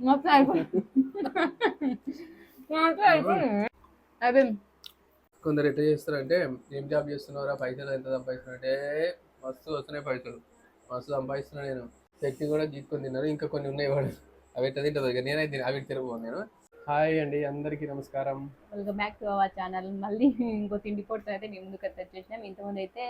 మొత్తం అయిపోయింది మొత్తం అయిపోయింది అయిపోయింది కొందరు ఎట్లా చేస్తారంటే ఏం జాబ్ చేస్తున్నారా పైసలు ఎంత సంపాదిస్తున్నారు అంటే మస్తు వస్తున్నాయి పైసలు. మస్తు సంపాదిస్తున్నా నేను. శక్తి కూడా గీక్కొని తిన్నారు ఇంకా కొన్ని ఉన్నాయి వాడు. అవి ఎట్లా తింటుంది ఇక నేనైతే తిన- అవి తిరగబోను నేను. హాయ్ అండి అందరికీ నమస్కారం. Welcome back to our channel మళ్ళీ ఇంకో తిండి పొట్టు అయితే మేము ముందుకు అయితే వచ్చేసినాం. ఇంతకుముందు అయితే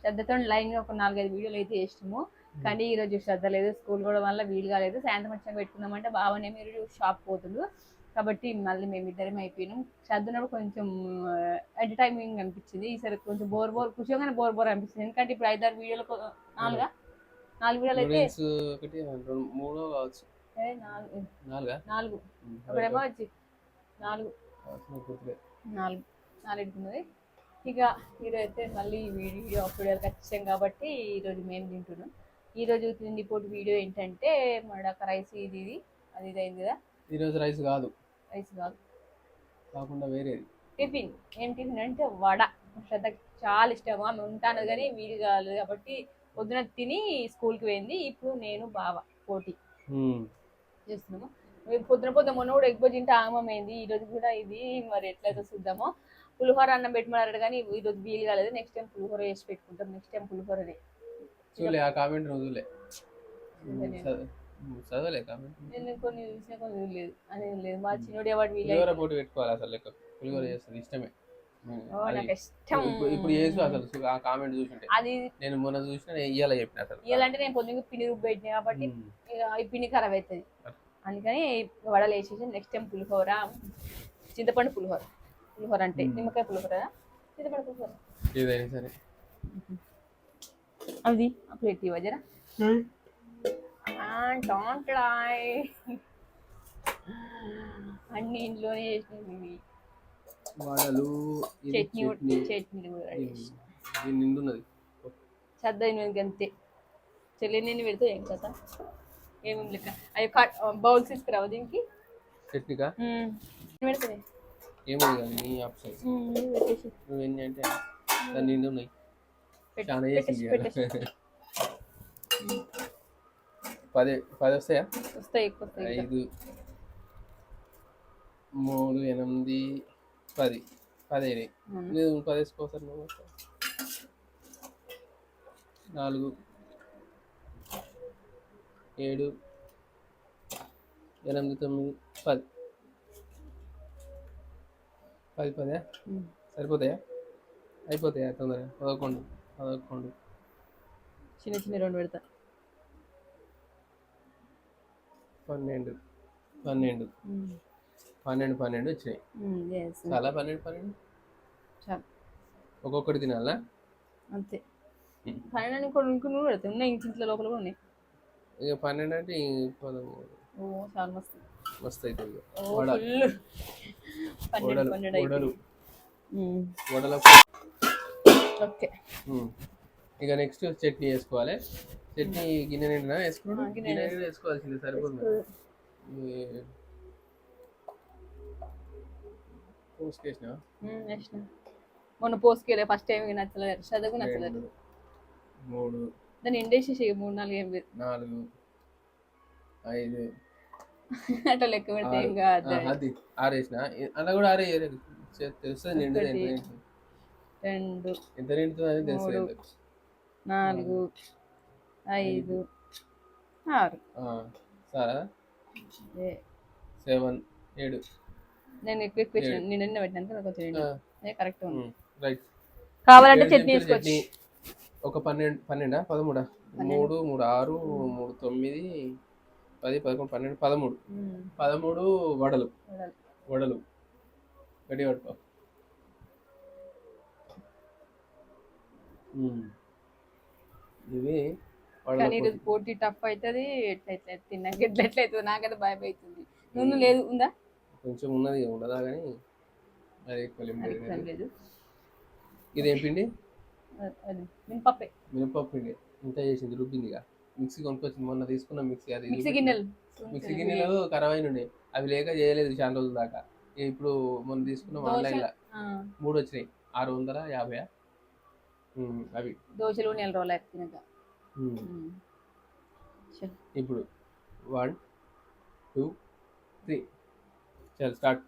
శ్రద్ధతో లైన్ ఒక నాలుగైదు వీడియోలు అయితే చేసినాము. కానీ ఈ రోజు శ్రద్ధ లేదు స్కూల్ కూడా వల్ల వీలు కాలేదు. సాయంత్రం వచ్చాక పెట్టుకుందామంటే బావనే మీరు షాప్ పోతుండు. కాబట్టి మళ్ళీ మేము ఇద్దరం అయిపోయినాం. చదువునప్పుడు కొంచెం ఎంటర్టైనింగ్ అనిపించింది. ఈసారి కొంచెం బోర్ బోర్ కూర్చోగానే బోర్ బోర్ అనిపిస్తుంది. ఎందుకంటే ఇప్పుడు ఐదారు వీడియోలు నాలుగా? నాలుగు వీడియోలు అయితే మూడో కావచ్చు. నాలుగు. ఒకటేమో వచ్చి నాలుగు. నాలుగు. నాలుగున్నది ఇక ఈరోజు అయితే మళ్ళీ వీడియో అప్లోడ్ ఖచ్చితం కాబట్టి ఈరోజు మేము తింటున్నాం. ఈరోజు తిండి పోటీ వీడియో ఏంటంటే మడక రైస్ ఇది ఇది అది ఇది అయింది కదా ఈరోజు రైస్ కాదు. రైస్ కాదు. కాకుండా వేరేది. టిఫిన్ ఏం టిఫిన్ అంటే వడ. శ్రద్ధ చాలా ఇష్టం. ఆమె ఉంటాను కానీ వీలు కాలేదు కాబట్టి పొద్దున తిని స్కూల్కి పోయింది. ఇప్పుడు నేను బావ పోటీ. చేస్తున్నాము. పొద్దున పొద్దున మొన్న కూడా ఎగ్బో తింటే ఆగమైంది ఈ రోజు కూడా ఇది. మరి ఎట్లయితే చూద్దాము. పులిహోర అన్నం పెట్టమన్నాడు కానీ ఈ రోజు వీలు కాలేదు. నెక్స్ట్ టైం పులిహోర వేసి పెట్టుకుంటాం. నెక్స్ట్ టైం పులిహోరది చూలే ఆ కామెంట్ రోజులే. చూడలేదు. చదవలే కామెంట్ నేను కొన్ని చూసిన కొన్ని లేదు అనేది లేదు. మా చిన్నోడు వీలు పులిహోర పోటీ పెట్టుకోవాలి అసలు లెక్క. పులిహోర చేస్తుంది ఇష్టమే. ఇప్పుడు చేసు అసలు ఆ కామెంట్ చూసుంటే. అది నేను మొన్న చూసిన ఇయ్యాల చెప్పిన అసలు. ఇవ్వాలంటే నేను పొద్దున పిండి రుబ్బు పెట్టిన కాబట్టి ఈ పిండి ఖరాబ్ అవుతుంది అందుకని వడలు వేసేసి నెక్స్ట్ టైం పులిహోర చింతపండు పులిహోర. పులిహోర అంటే మ్మ్. నిమ్మకాయ పులిహోర చింతపండు పులిహోర. ఏదైనా సరే. అది ఆ ప్లేట్ ఇవ్వ జరా. డోంట్ లై అన్ని ఇంట్లోనే చేసినవి వడలు ఇది చట్నీ చట్నీ. కూడా ఇది నిండున్నది శ్రద్ధ అయినది అంతే. చెల్లి నేను పెడితే ఏం కదా ఏమేమి లెక్క? అవి కట్ బౌల్స్ తీసుకురావు దీనికి? చట్నీకా? పెడతాయి ఏమో కాదు నీ ఆప్షన్ నువ్వు ఎన్ని అంటే దాన్ని నిండు పది పది వస్తాయా? వస్తాయి ఎక్కువ. ఐదు మూడు ఎనిమిది పది. పది అయినాయి అవును. లేదు పది నువ్వు నాలుగు ఏడు ఎనిమిది తొమ్మిది పది. పది పదే. సరిపోతాయా? అయిపోతాయా తొందరగా? పదకొండు. పదకొండు చిన్న చిన్న రెండు పెడతా. పన్నెండు. పన్నెండు. పన్నెండు పన్నెండు వచ్చినాయి. చాలా పన్నెండు పన్నెండు? చాలు. ఒక్కొక్కటి తినాలా? అంతే. పన్నెండు కొన్ని కూడా పెడతాయి ఉన్నాయి ఇంట్లో లోపల కూడా ఉన్నాయి. ఇక పన్నెండు అంటే పదమూడు ఓ చాలా మస్తు. మస్తు అవుతుంది వడలు వడలు. వడల ఓకే. ఇక నెక్స్ట్ చట్నీ వేసుకోవాలి. చట్నీ గిన్నె నిండా వేసుకున్నాడు ఆ, గిన్నె నిండా వేసుకోవాల్సింది సరిపోతుంది పోసుకేసినా మొన్న పోసుకెళ్ళే ఫస్ట్ టైం నచ్చలేదు. చదువుకు నచ్చలేదు. మూడు దాన్ని ఎండేసేసి మూడు నాలుగు ఏం లేదు. నాలుగు ఐదు అట్లా లెక్క పెడితే ఏం ఆరు. కాదు. ఆ, అది ఆరేసిన? అలా కూడా ఆరే తెలుస్తుంది నిండు రెండు మూడు. నాలుగు ఐదు ఆరు. సారా? ఏ, సెవెన్ ఏడు. నేను ఎక్కువ ఎక్కువ నేను నిన్న కదా కొంచెం. ఏ కరెక్ట్ ఉంది. రైట్. కావాలంటే చట్నీ వేసుకోవచ్చు. ఒక పన్నెండు పన్నెండా? పదమూడా? మూడు మూడు ఆరు మూడు తొమ్మిది పది పదకొండు పన్నెండు పదమూడు. పదమూడు వడలు. వడలు. గట్టి ఇవి కానీ ఈరోజు. పోటీ టఫ్ అవుతుంది ఎట్లయితే తిన్నాక ఎట్లా ఎట్లయితుంది నాకైతే భయం అవుతుంది. నూనె లేదు ఉందా? కొంచెం ఉన్నది ఉండదా కానీ అది ఎక్కువ లేదు ఇది పిండి? మినపప్పే. మినపప్పు పిండి. ఇంత చేసింది రుబ్బిందిగా మిక్సీ కొనుక్కొచ్చింది మొన్న తీసుకున్న మిక్సీ అది మిక్సీ గిన్నెలు. మిక్సీ గిన్నెలు ఖరాబ్ అయిన ఉండే అవి లేక చేయలేదు చాలా రోజుల దాకా. ఇప్పుడు మొన్న తీసుకున్నాం ఆన్లైన్ మూడు వచ్చినాయి. ఆరు వందల యాభై అవి. దోశలు నెల రోజులు తినక ఉమ్. ఉమ్. చల్. ఇప్పుడు వన్ టూ త్రీ. చల్ స్టార్ట్.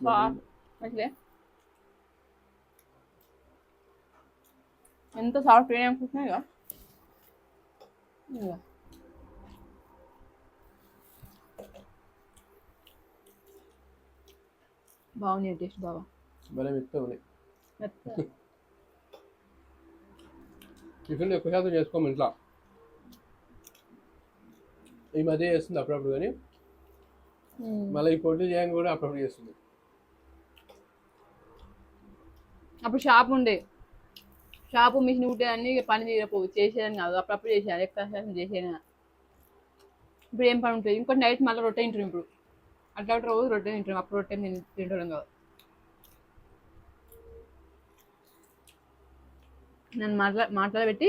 బా మంచిదే. ఎంత సాఫ్ట్ ఏం అనుకుంటున్నాయి ఇక బాగుంది టేస్ట్ బాగా భలే మెత్తగా ఉన్నాయి టిఫిన్ ఎక్కువ శాతం చేసుకోము ఇంట్లో. ఈ మధ్య చేస్తుంది అప్పుడప్పుడు కానీ. మళ్ళీ ఈ పొట్టి చేయంగా కూడా అప్పుడప్పుడు చేస్తుంది. అప్పుడు షాప్ ఉండే. షాపు మిషన్ ఉంటే అన్ని పని చేయకపో చేసేదని కాదు. అప్పుడప్పుడు చేసేది ఎక్సర్సైజ్ చేసేది ఇప్పుడు ఏం పని ఉంటుంది? ఇంకోటి నైట్ మళ్ళీ రొట్టె తింటారు ఇప్పుడు. అట్లా రోజు రొట్టె తింటాం. అప్పుడు రొట్టె తింటాం కాదు. నన్ను మాట్లా మాట్లాడబెట్టి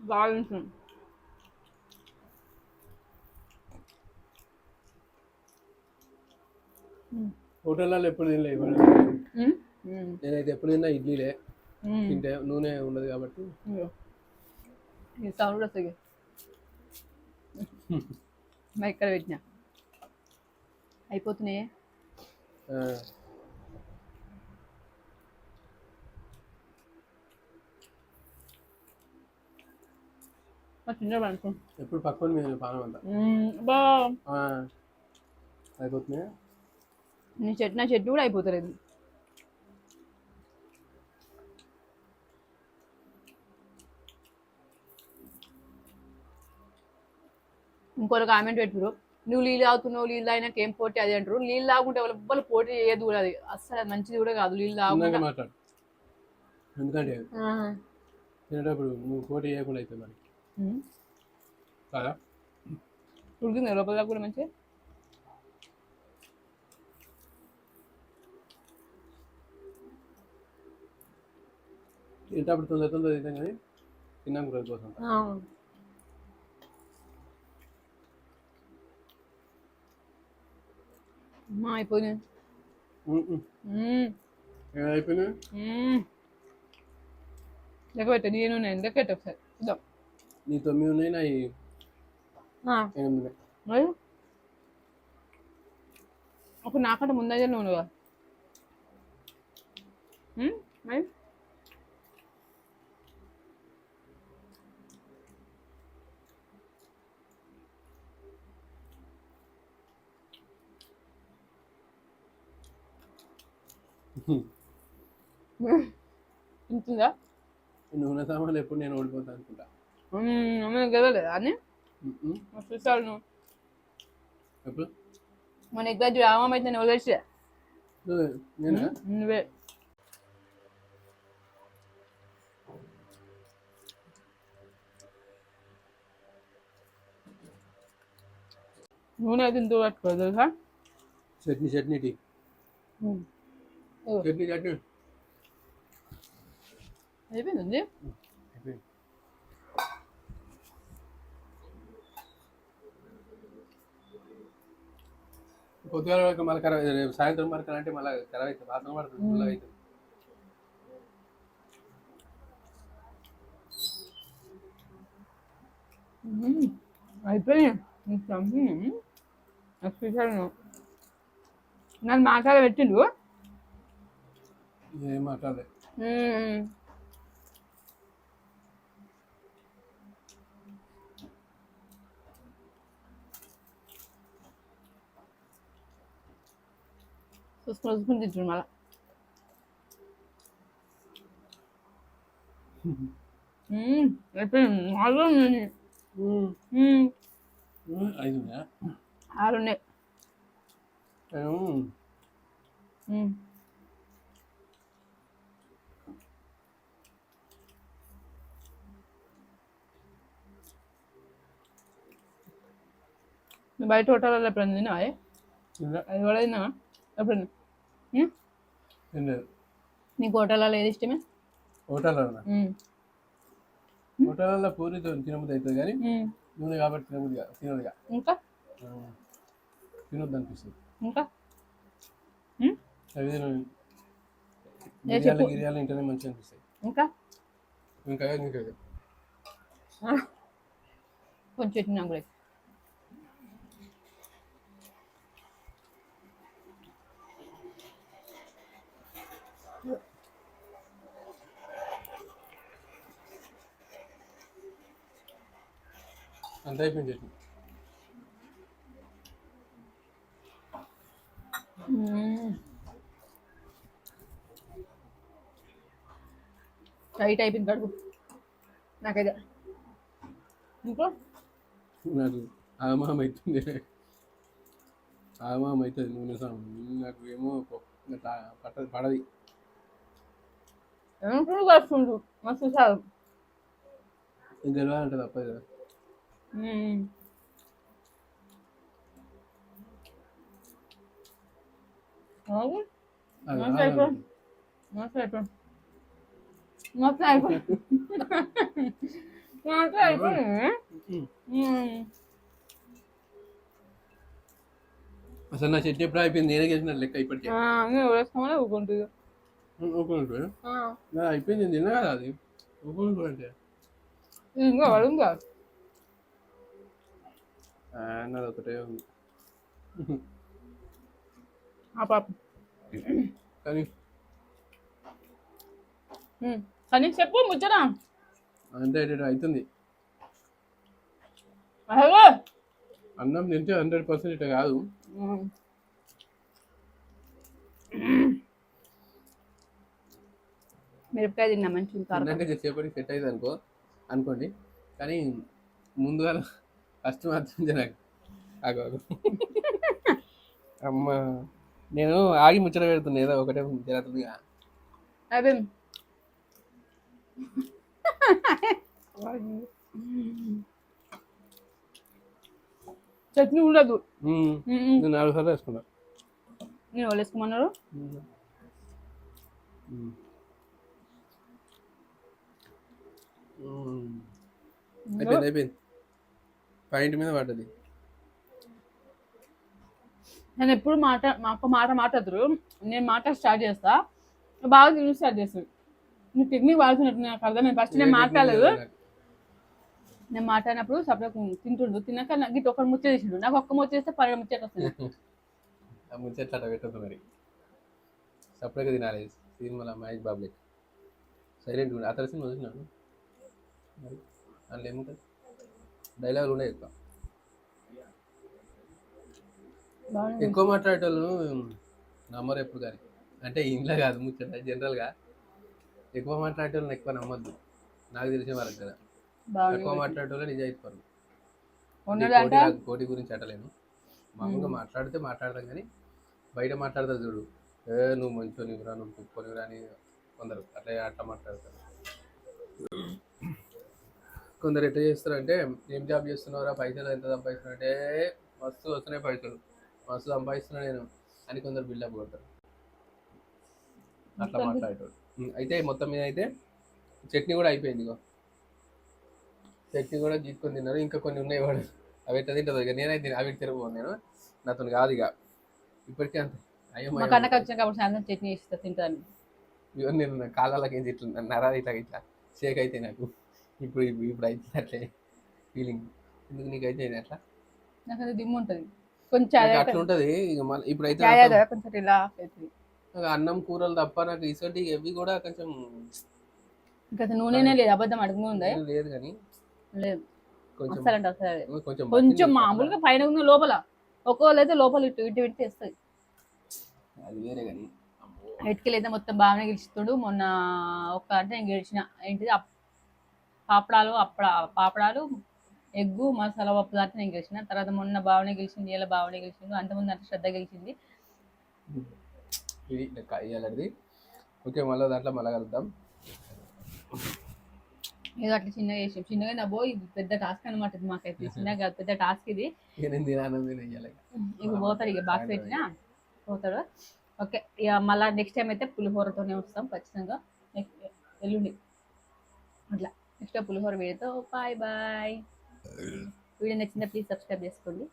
బాగా తింటున్నాను హోటల్లో ఎప్పుడు తినలే. నేనైతే ఎప్పుడు తిన్నా ఇడ్లీలే. తింటే నూనె ఉండదు కాబట్టి. ఈ సౌండ్ వస్తుంది. మా ఇక్కడ పెట్టిన అయిపోతున్నాయి అనుకో ఎప్పుడు పక్కన మీద పానం అంతా. బా అయిపోతున్నాయి? నీ చెట్టు నా చెట్టు కూడా అయిపోతలేదు. ఇంకొక కామెంట్ పెట్టారు నువ్వు నీళ్ళు తాగుతున్నావు నీళ్ళు తాగినాక ఏం పోటీ అది అంటారు. నీళ్ళు తాగుంటే వాళ్ళ పోటీ చేయదు కూడా అది. అస్సలు మంచిది కూడా కాదు నీళ్ళు తాగుకుంటా ఎందుకంటే. తినేటప్పుడు నువ్వు పోటీ చేయకుండా అయితే మరి. కదా? ఉడికింది? లోపల దాకా కూడా మంచిగా? తింటప్పుడు తొందర తొందర తింటాం కానీ తిన్నాక రోజు కోసం ఏం అయిపోయినాయి మ్మ్. లెక్క పెట్టు నేను నేను లెక్క పెట్టు ఒకసారి చూద్దాం నీ తొమ్మిది ఉన్నాయి నా ఎనిమిది మరి ఒక నాకంటే ముందైతే నువ్వు మరి ఉంటుందా నూనె సామాన్లు ఎప్పుడు నేను ఓడిపోతాను అనుకుంటా. అమ్మ గెలవలేదా అని ఉమ్, ఉమ్. చూస్తాను నువ్వు. ఎప్పుడు? మన ఎగ్జాక్ట్ రామమ్మ అయితే నువ్వు తెలిసి. నువ్వే? నేనా? నువ్వే. నూనె అయితే ఇంత పట్టుకో తెలుసా? చట్నీ చట్నీ టీ. ఓ, చట్నీ చట్నీ అయిపోయింది ఉంది అయిపోయింది. పొద్దుగాల వరకు మళ్ళీ ఖరాబ్ రేపు సాయంత్రం వరకు అంటే మళ్ళీ ఖరాబ్ అవుతుంది వాసన పడుతుంది మళ్ళీ అవుతుంది స్పెషల్ నన్ను మాట్లాడ పెట్టిండు ఏం మాట్లాడలే. మ్మ్. చూసుకుని చూసుకుని తింటుండు మళ్ళా? ఆరు ఉన్నాయి. నువ్వు బయట హోటల్లో ఎప్పుడైనా తిన్నావా. అది కూడా తిన్నావా ఎప్పుడైనా? నీకు హోటల్లో ఏది ఇష్టమే? హోటల్లో మ్మ్. హోటల్లో పూరి తినబుద్ధి అవుతుంది కానీ. నూనె కాబట్టి తినబుద్దిగా తినదుగా ఇంకా? తినొద్దు అనిపిస్తుంది. ఇంకా? అవి గిరియాలు ఇంటనే మంచిగా అనిపిస్తాయి. ఇంకా? ఇంకా ఇంకా కొంచెం పెట్టినా అంత అయిపోయింది చట్నీ టైట్ అయిపోయింది కడుపు నాకైతే. ఇంకో నాకు ఆగమాం అవుతుంది ఆగమాం అవుతుంది నూనె సామాన్. నాకు ఏమో పట్టదు పడది. కలుస్తుండు మస్తు సాగు. గెలవాలంటే తప్పదు కదా. అసలు నా చట్నీ ఎప్పుడు అయిపోయింది? నేనే చేసిన లెక్క ఇప్పటికే వేసుకోమని ఊరుకుంటుంది ఊరుకుంటు నా అయిపోయింది నేను తిన్నా కదా అది. ఊరుకుంటు అంటే. ఇంకా ఆ, నాది ఒకటే ఉంది. ఆ పాప. కానీ. కానీ చెప్పు ముచ్చరా అంటే ఇటు అవుతుంది అన్నం తింటే హండ్రెడ్ పర్సెంట్ ఇట్లా కాదు. మిరపకాయ తిన్నా మంచి చేసేపటికి సెట్ అయింది అనుకో అనుకోండి. కానీ ముందుగా ఫస్ట్ మాత్రం జనాకు. ఆగు ఆగు. అమ్మ. నేను ఆగి ముచ్చట పెడుతున్నా ఏదో ఒకటే జరుగుతుందిగా అదే. చట్నీ ఉండదు. నేను నాలుగు సార్లు వేసుకున్నా. నేను. ఉమ్. ఉమ్. అయిపోయింది అయిపోయింది. పాయింట్ మీద పడ్డది. నేను ఎప్పుడు మాట మా అక్క మాట మాట్లాడతారు. నేను మాట స్టార్ట్ చేస్తా. బాగా తిని స్టార్ట్ చేస్తాడు నువ్వు టెక్నిక్ వాడుతున్నట్టు నాకు అర్థమైంది ఫస్ట్ నేను మాట్లాడలేదు. నేను మాట్లాడినప్పుడు సపరేట్ తింటుండు. తిన్నాక నాకు ఇటు ఒకటి ముచ్చ చేసిండు. నాకు ఒక్క ముచ్చ చేస్తే పన్నెండు ముచ్చట వస్తుంది ఆ ముచ్చట్లు అట్లా పెట్టద్దు మరి. సపరేట్గా తినాలి. సినిమాలో మహేష్ బాబులకి సైలెంట్ అతని సినిమా చూసినాను మరి అందులో ఏముంటుంది? డైలాగులు ఉన్నాయి ఎక్కువ. ఎక్కువ మాట్లాడేటోళ్ళు నమ్మరు ఎప్పుడు కానీ. అంటే ఇంట్లో కాదు ముచ్చట జనరల్గా. ఎక్కువ మాట్లాడేటోళ్ళని ఎక్కువ నమ్మొద్దు. నాకు తెలిసిన వాళ్ళకి కదా. ఎక్కువ మాట్లాడేటోళ్ళే నిజాయితీ పరులు ఉన్నది కోటి గురించి అట్టలేను మామూలుగా మాట్లాడితే మాట్లాడతాం కానీ బయట మాట్లాడతారు చూడు. ఏ నువ్వు మంచోనివిరా నువ్వు కుప్పనివిరా అని కొందరు. అట్లా అట్లా మాట్లాడతారు. కొందరు ఎట్లా చేస్తారంటే ఏం జాబ్ చేస్తున్నావురా? పైసలు ఎంత సంపాదిస్తున్నావు? అంటే మస్తు వస్తున్నాయి పైసలు. మస్తు సంపాదిస్తున్నా నేను. అని కొందరు బిల్డప్ కొడతారు. అట్లా మాట్లాడేటోడు అయితే మొత్తం మీద అయితే చట్నీ కూడా అయిపోయింది ఇగో. చట్నీ కూడా గీక్కొని తిన్నారు. ఇంకా కొన్ని ఉన్నాయి వాడు. అవి ఎట్లా తింటుంది ఇక నేనైతే అవి తిరగబోను నేను. నాతో కాదు ఇక ఇప్పటికే అంత. అయ్యో మా కన్నకి వచ్చిన కాబట్టి సాయంత్రం చట్నీ ఇస్తా తింటాను ఇవన్నీ నేను కాళ్ళకి ఏం ఇట్లా నరాలు ఇట్లా ఇట్లా. షేక్ అయితే నాకు. ఇప్పుడు ఇప్పుడు ఇప్పుడు అయితే అట్లే ఫీలింగ్ ఎందుకు నీకైతే ఇది అట్లా? నాకు అది దిమ్ము ఉంటుంది. కొంచెం అట్లా ఉంటుంది. ఇక మళ్ళీ నాకు- అదే కొంచెం రిలాక్స్ అవుతుంది. నాకు అన్నం కూరలు తప్ప నాకు ఇసోటి ఇవి కూడా కొంచెం ఇంకా నూనెనే లేదు అబద్ధం అడుగు ఉందా? లేదు కానీ లేదు. కొంచెం కొంచెం మామూలుగా పైన ఉన్న లోపల ఒక్కోళ్ళు అయితే లోపల ఇటు ఇటు ఇటు తెస్తుంది అది వేరే కానీ. ఇటుకలు అయితే మొత్తం బాగానే గెలుచుతుడు. మొన్న ఒక అంటే నేను గెలిచిన ఏంటిది? పాపడాలు అప్పడ పాపడాలు ఎగ్గు మసాలా పప్పు దాంట్లో నేను గెలిచిన. తర్వాత మొన్న బాగానే గెలిచింది ఇలా బాగానే గెలిచింది అంతకుముందు అంటే శ్రద్ధ గెలిచింది. ఇది ఓకే మళ్ళీ దాంట్లో మళ్ళీ కలుద్దాం. ఏదో అట్లా చిన్నగా చేసాం చిన్నగా నవ్వు ఇది పెద్ద టాస్క్ అనమాట ఇది మాకైతే. చిన్నగా పెద్ద టాస్క్ ఇది. ఇక ఇయ్యాలి ఇక. పోతాడు ఇక బాక్స్ పెట్టినా? పోతాడు ఓకే ఇక మళ్ళీ నెక్స్ట్ టైం అయితే పులిహోరతోనే వస్తాం ఖచ్చితంగా. ఎల్లుండి. అట్లా. నెక్స్ట్ పులిహోర వీడియోతో బాయ్ బాయ్ వీడియో నచ్చిందా ప్లీజ్ సబ్స్క్రైబ్ చేసుకోండి